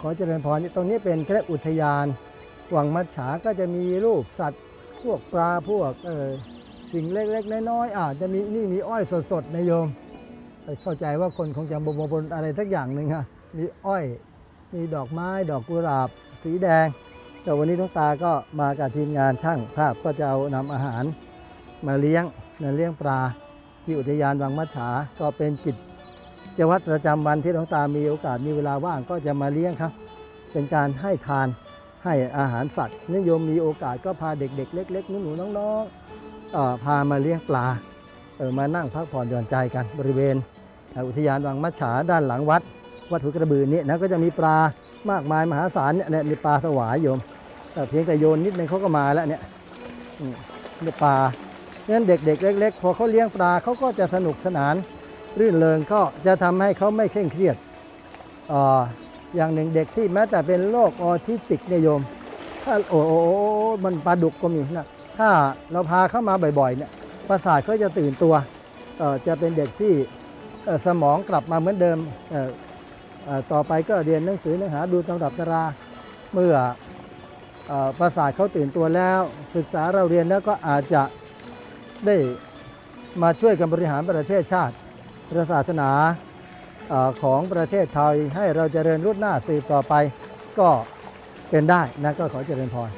ขอเจริญพรนี่ตรงนี้เป็นแค่อุทยานวังมัจฉาก็จะมีรูปสัตว์ พวกปลาพวกเออสิ่งเล็กๆน้อยๆอาจจะมีนี่มีอ้อยสดๆนะโยม เข้าใจว่าคนคงจะบนบนอะไรสักอย่างหนึ่งฮะมีอ้อย มีดอกไม้ดอกกุหลาบ สีแดง แต่วันนี้น้องตาก็มากับทีมงานช่างภาพก็จะเอานำอาหารมาเลี้ยงนะเลี้ยงปลาที่อุทยานวังมัจฉาก็เป็นกิต จวัตรประจำวันที่น้องตามีโอกาสมีเวลาว่างก็จะมาเลี้ยงครับ เป็นการให้ทานให้อาหารสัตว์นิยมมีโอกาสก็พาเด็ก ๆ เล็ก ๆ หนูๆน้องๆพามาเลี้ยงปลาเออมานั่งพักผ่อนหย่อนใจกันบริเวณ อุทยานวังมัจฉาด้านหลังวัด วัดหุกระบือนี่นะก็จะมีปลามากมายมหาศาลเนี่ยเนี่ยมีปลาสวายโยมแต่เพียงแต่โยนนิดนึงเขาก็มาแล้วเนี่ยอืมนี่ปลางั้นเด็กๆเล็ก ๆ พอเขาเลี้ยงปลาเขาก็จะสนุกสนาน รื่นเริงก็จะทำให้เขาไม่เคร่งเครียดออย่างหนึ่งเด็กที่แม้แต่เป็นโรคออทิสติกเนี่ยโยม ถ้าโอ้โอ้โอ้มันปลาดุกก็มีนะถ้าเราพาเข้ามาบ่อยๆเนี่ยประสาทเขาจะตื่นตัวจะเป็นเด็กที่สมองกลับมาเหมือนเดิมต่อไปก็เรียนหนังสือเนื้อหาดูตำรับตำราเมื่ออประสาทเขาตื่นตัวแล้ว ศึกษาเราเรียนแล้วก็อาจจะได้มาช่วยกันบริหารประเทศชาติ พระศาสนาอของประเทศไทยให้เราเจริญรุ่นหน้าสืบต่อไปก็เป็นได้นะก็ขอเจริญพร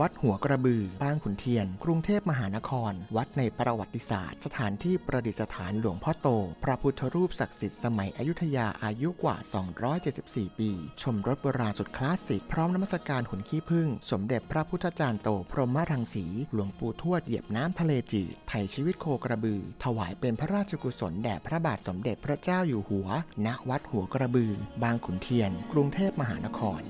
วัดหัวกระบือ บ้านขุนเทียน กรุงเทพมหานคร วัดในประวัติศาสตร์ สถานที่ประดิษฐานหลวงพ่อโต พระพุทธรูปศักดิ์สิทธิ์สมัยอยุธยาอายุกว่า 274 ปี ชมรถโบราณสุดคลาสสิก พร้อมนมัสการหุ่นขี้ผึ้ง สมเด็จพระพุทธจารย์โต พรหมรังสี หลวงปู่ทวดเหยียบน้ำทะเลจืด ไถ่ชีวิตโคกระบือ ถวายเป็นพระราชกุศลแด่พระบาทสมเด็จพระเจ้าอยู่หัว ณ วัดหัวกระบือ บางขุนเทียน กรุงเทพมหานคร